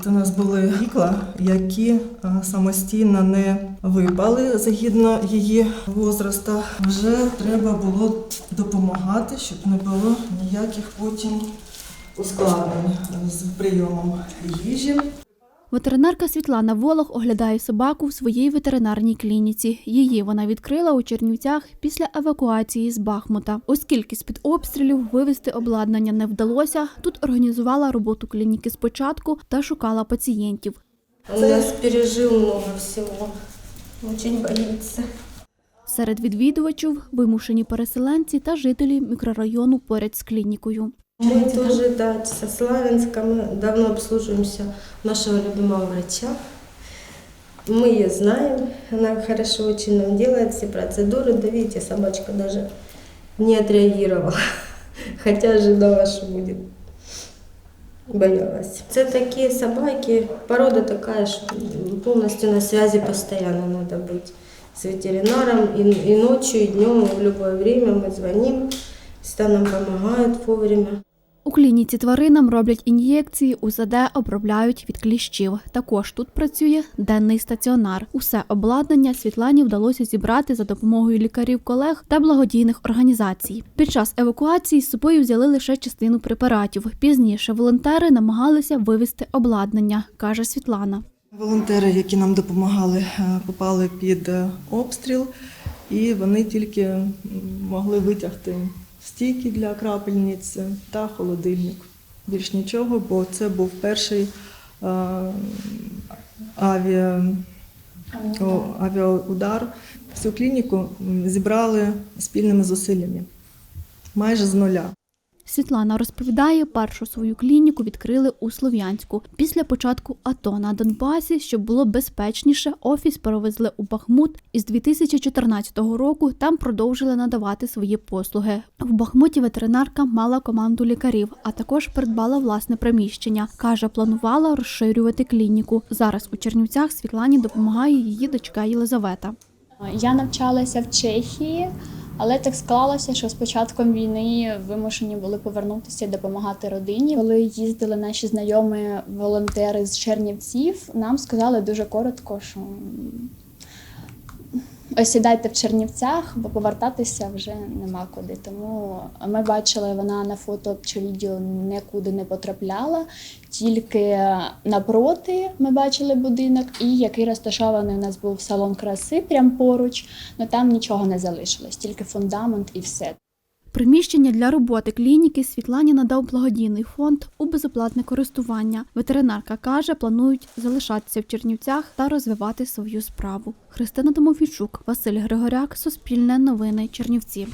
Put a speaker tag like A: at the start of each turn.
A: От у нас були вікла, які самостійно не випали згідно її возраста. Вже треба було допомагати, щоб не було ніяких потім ускладнень з прийомом їжі.
B: Ветеринарка Світлана Волох оглядає собаку в своїй ветеринарній клініці. Її вона відкрила у Чернівцях після евакуації з Бахмута. Оскільки з-під обстрілів вивезти обладнання не вдалося, тут організувала роботу клініки спочатку та шукала пацієнтів.
C: Он нас пережил много всего. Очень боится.
B: Серед відвідувачів вимушені переселенці та жителі мікрорайону поряд з клінікою.
C: Мы тоже, да, со Славянска, мы давно обслуживаемся нашего любимого врача. Мы ее знаем, она хорошо очень нам делает все процедуры. Да видите, собачка даже не отреагировала, хотя ожидала, что будет. Боялась. Это такие собаки, порода такая, что полностью на связи постоянно надо быть с ветеринаром. И, и ночью, и днем, и в любое время мы звоним, всегда нам помогают вовремя.
B: У клініці тваринам роблять ін'єкції, УЗД обробляють від кліщів. Також тут працює денний стаціонар. Усе обладнання Світлані вдалося зібрати за допомогою лікарів, колег та благодійних організацій. Під час евакуації з собою взяли лише частину препаратів. Пізніше волонтери намагалися вивезти обладнання, каже Світлана.
A: Волонтери, які нам допомагали, е, попали під е, обстріл, і вони тільки могли витягти стійки для крапельниць та холодильник. Більш нічого, бо це був перший е, авіа, авіаудар. Всю клініку зібрали спільними зусиллями, майже з нуля.
B: Світлана розповідає, першу свою клініку відкрили у Слов'янську. Після початку АТО на Донбасі, щоб було безпечніше, офіс перевезли у Бахмут. І з 2014 року там продовжили надавати свої послуги. В Бахмуті ветеринарка мала команду лікарів, а також придбала власне приміщення. каже, планувала розширювати клініку. Зараз у Чернівцях Світлані допомагає її дочка Єлизавета.
D: Я навчалася в Чехії, але так склалося, що з початком війни вимушені були повернутися і допомагати родині. Коли їздили наші знайомі волонтери з Чернівців, нам сказали дуже коротко, що осідайте в Чернівцях, бо повертатися вже нема куди. Тому ми бачили, вона на фото чи відео нікуди не потрапляла. Тільки напроти ми бачили будинок, і який розташований у нас був салон краси прямо поруч. але там нічого не залишилось, тільки фундамент і все.
B: Приміщення для роботи клініки Світлані надав благодійний фонд у безоплатне користування. Ветеринарка каже, планують залишатися в Чернівцях та розвивати свою справу. Христина Домофійчук, Василь Григоряк, Суспільне новини, Чернівці.